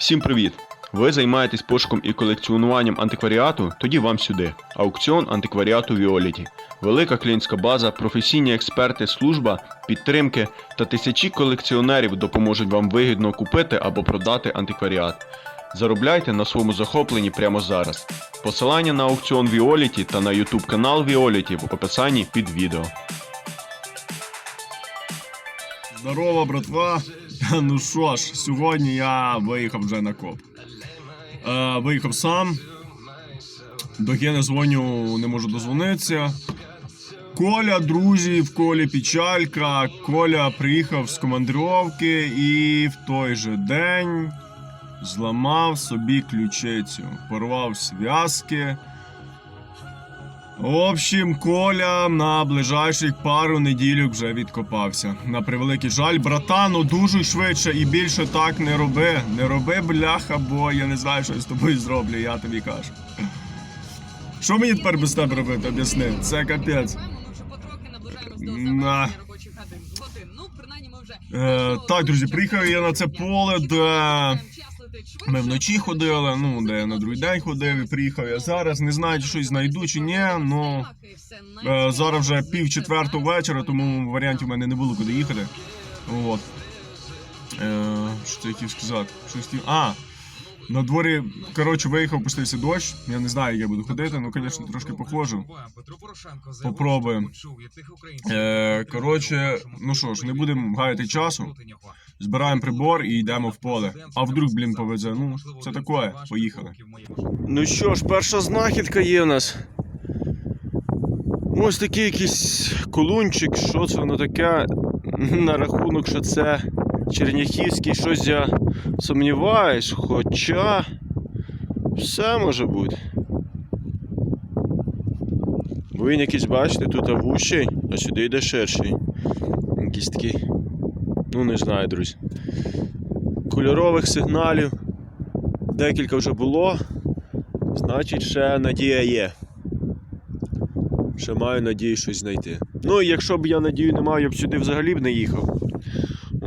Всім привіт! Ви займаєтесь пошуком і колекціонуванням антикваріату? Тоді вам сюди. Аукціон антикваріату Віоліті. Велика клієнтська база, професійні експерти, служба, підтримки та тисячі колекціонерів допоможуть вам вигідно купити або продати антикваріат. Заробляйте на своєму захопленні прямо зараз. Посилання на аукціон Віоліті та на YouTube канал Віоліті в описанні під відео. Здорово, братва. Ну що ж, сьогодні я виїхав вже на коп. Е, виїхав сам. До Гени дзвоню, не можу дозвонитися. Коля, друзі, в колі печалька. Коля приїхав з командировки і в той же день зламав собі ключицю, порвав зв'язки. В общем, Коля на ближайших пару неділю вже відкопався. На превеликий жаль, братану, дуже швидше і більше так не роби. Не роби бляха, бо я не знаю, що я з тобою зроблю, я тобі кажу. Що мені тепер без тебе робити, об'ясни? Це капець. На. Е, так, друзі, приїхав я на це поле, де ми вночі ходили, ну, де я на другий день ходив і приїхав я зараз. Не знаю, чи щось знайду чи ні, ну. Е, зараз вже пів четвертого вечора, тому варіантів в мене не було куди їхати. От. Е, що це я хотів сказати? Щось хотів. А! На дворі, коротше, виїхав, пустився дощ. Я не знаю, як я буду ходити, ну, звісно, трошки похожу. Попробуємо. Е, коротше, ну що ж, не будемо гаяти часу. Збираємо прибор і йдемо в поле. А вдруг, блін, повезе. Ну, це таке. Поїхали. Ну що ж, перша знахідка є в нас. Ось такий якийсь колунчик, що це воно таке? На рахунок, що це Черняхівський, щось я сумніваюсь, хоча все може бути. Бо він якийсь, бачите, тут вущий, а сюди йде ширший. Якийсь такий. Ну, не знаю, друзі. Кольорових сигналів декілька вже було. Значить, ще надія є. Ще маю надію щось знайти. Ну, і якщо б я надію не мав, я б сюди взагалі б не їхав.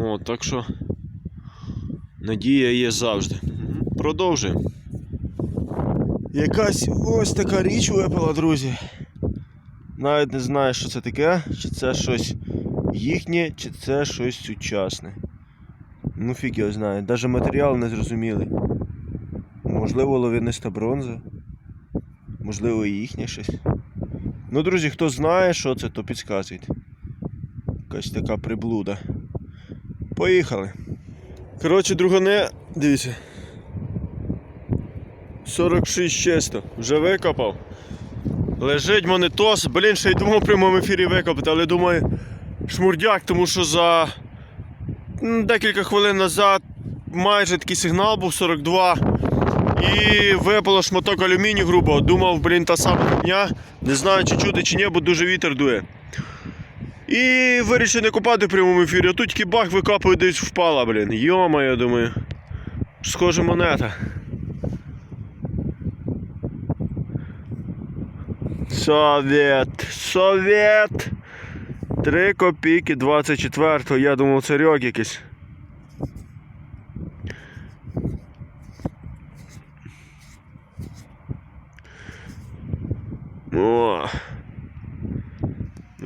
О, так що надія є завжди. Продовжуємо. Якась ось така річ випала, друзі. Навіть не знаю, що це таке, чи це щось їхнє, чи це щось сучасне. Ну фіг його знає, навіть матеріал не зрозумілий. Можливо, лов'яниста бронза. Можливо, і їхнє щось. Ну, друзі, хто знає, що це, то підказуйте. Якась така приблуда. Поїхали. Коротше, другане, дивіться. 46 чисто. Вже викопав. Лежить монетос. Блін, ще й думав в прямому ефірі викопати, але думаю, шмурдяк, тому що за декілька хвилин назад майже такий сигнал був 42. І випало шматок алюмінію грубо. Думав, блін, та сама дня. Не знаю, чи чути, чи ні, бо дуже вітер дує. І вирішив не купати в прямому ефірі, а тут тільки бах викопує десь впала, блін. Йома, я думаю. Схоже монета. Совет! Совет! Три копійки 24-го. Я думав, це рьок якийсь. О.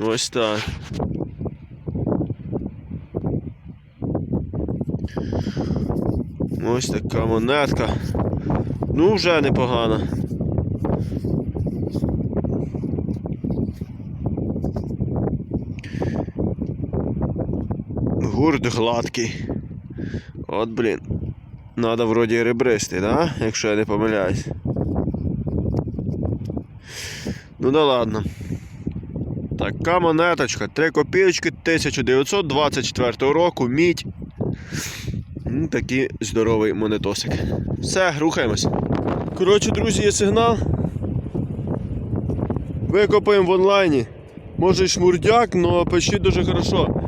Ось так. Ось така монетка. Ну, вже непогана. Гурт гладкий. От, блін. Надо вроді ребристий, да? Якщо я не помиляюсь. Ну да ладно. Така монеточка. 3 копійочки 1924 року. Мідь. Такий здоровий монетосик. Все, рухаємось. Коротше, друзі, є сигнал. Викопаємо в онлайні. Може й шмурдяк, але почти дуже хорошо.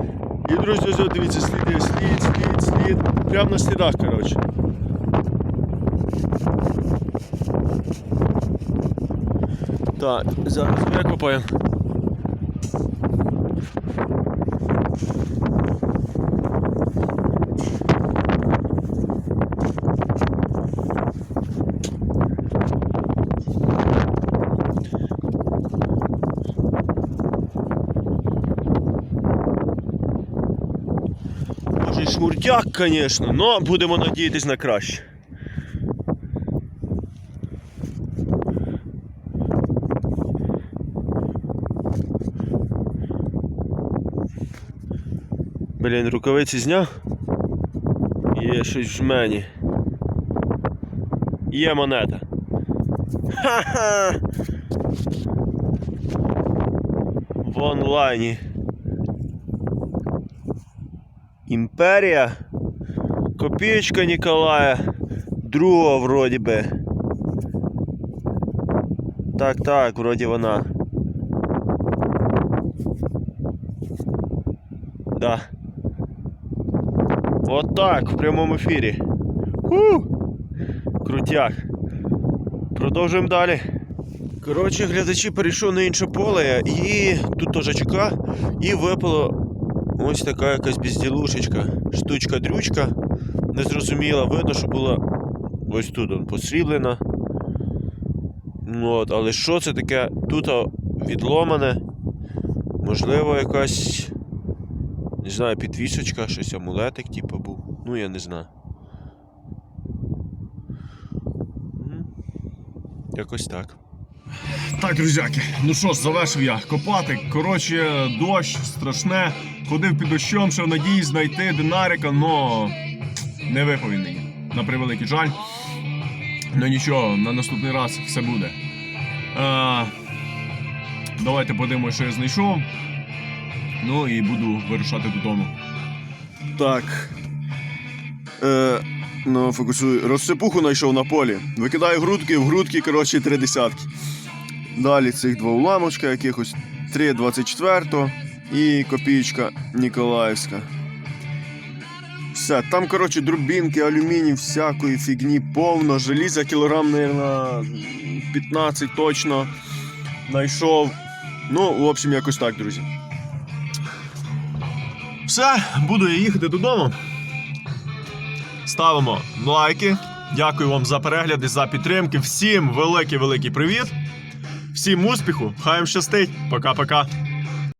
І, друзі, ось дивіться, сліди, слід, слід, слід. Прямо на слідах, коротше. Так, зараз викопаємо. Шмурдяк, звісно, але будемо надіятись на краще. Блін, рукавиці зняв. Є щось в жмені. Є монета. Ха-ха! В онлайні. Імперія. Копієчка Ніколая. Другого вроді би. Так, так, вроді вона. Да. От так, в прямому ефірі. Ху! Крутяк. Продовжуємо далі. Коротше, глядачі перейшов на інше поле і тут теж ЧК, і випало ось така якась безділушечка. Штучка-дрючка. Незрозуміла, видно, що була ось тут он, посріблена. Ну, От, але що це таке? Тут відломане. Можливо, якась. Не знаю, підвісочка, щось амулетик, типу, був. Ну, я не знаю. Якось так. Так, друзяки, ну що ж, завершив я копати. Коротше, дощ страшне. Ходив під дощом, ще в надії знайти динарика, но не випав він мені. На превеликий жаль. Ну нічого, на наступний раз все буде. А, давайте подивимося, що я знайшов. Ну і буду вирушати додому. Так. Е, ну, фокусуй. Розсипуху знайшов на полі. Викидаю грудки, в грудки, коротше, три десятки. Далі цих два уламочка якихось. 3,24 і копійка Ніколаївська. Все, там, коротше, дробінки, алюміній, всякої фігні повно, желіза кілограм, мабуть, 15 точно знайшов. Ну, в общем, якось так, друзі. Все, буду я їхати додому. Ставимо лайки. Дякую вам за перегляди, за підтримки. Всім великий-великий привіт. Всім успіху! Хай вам щастить. Пока-пока.